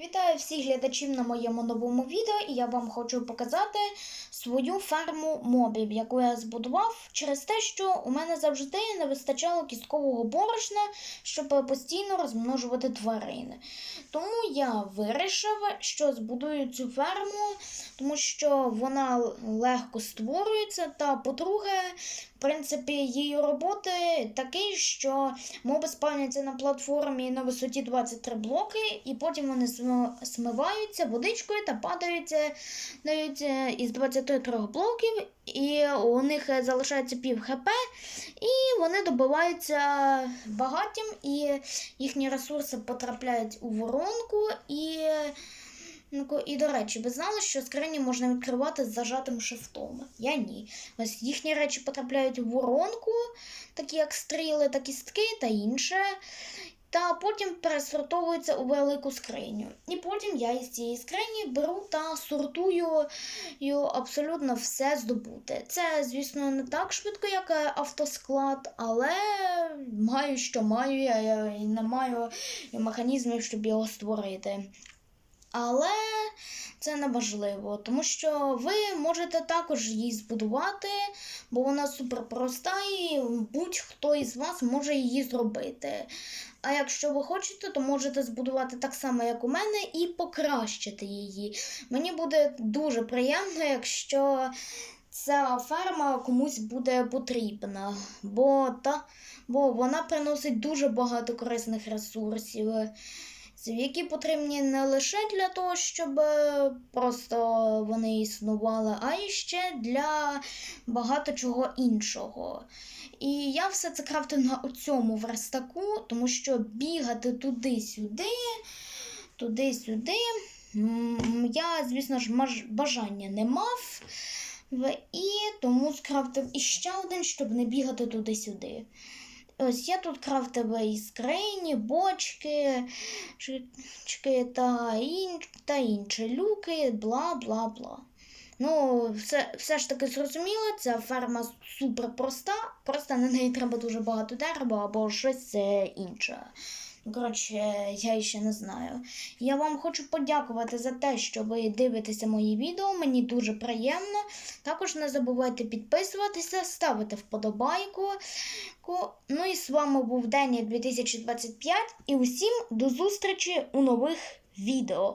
Вітаю всіх глядачів на моєму новому відео, і я вам хочу показати свою ферму мобів, яку я збудував через те, що у мене завжди не вистачало кісткового борошна, щоб постійно розмножувати тварини. Тому я вирішив, що збудую цю ферму, тому що вона легко створюється, та по-друге, принципі, її роботи такий, що моби спавняться на платформі на висоті 23 блоки, і потім вони смиваються водичкою та падають, е, із 23 блоків, і у них е, залишається пів хп, і вони добиваються багаттям, і їхні ресурси потрапляють у воронку. і... Ну, І, до речі, ви знали, що скрині можна відкривати з зажатим шифтом? Я ні. Ось їхні речі потрапляють у воронку, такі як стріли та кістки та інше. Та потім пересортовуються у велику скриню. І потім я із цієї скрині беру та сортую абсолютно все здобуте. Це, звісно, не так швидко, як е, автосклад, але маю, що маю, я і не маю механізмів, щоб його створити. Але це не важливо, тому що ви можете також її збудувати, бо вона супер проста і будь-хто із вас може її зробити. А якщо ви хочете, то можете збудувати так само, як у мене, і покращити її. Мені буде дуже приємно, якщо ця ферма комусь буде потрібна, бо, та, бо вона приносить дуже багато корисних ресурсів які потрібні не лише для того, щоб е, просто вони існували, а і ще для багато чого іншого. І я все це крафтив на цьому верстаку, тому що бігати туди-сюди, туди-сюди. Я, звісно ж, бажання не мав. І тому скрафтив іще один, щоб не бігати туди-сюди. Ось я тут крав тебе і скрині, бочки, чки та, ін, та інші люки, бла бла бла. Ну, все, все ж таки зрозуміло, ця ферма супер проста, просто на неї треба дуже багато дерева або щось інше. Коротше, я ще не знаю. Я вам хочу подякувати за те, що ви дивитеся мої відео. Мені дуже приємно. Також не забувайте підписуватися, ставити вподобайку. Ну і з вами був Дені 2025 і усім до зустрічі у нових відео.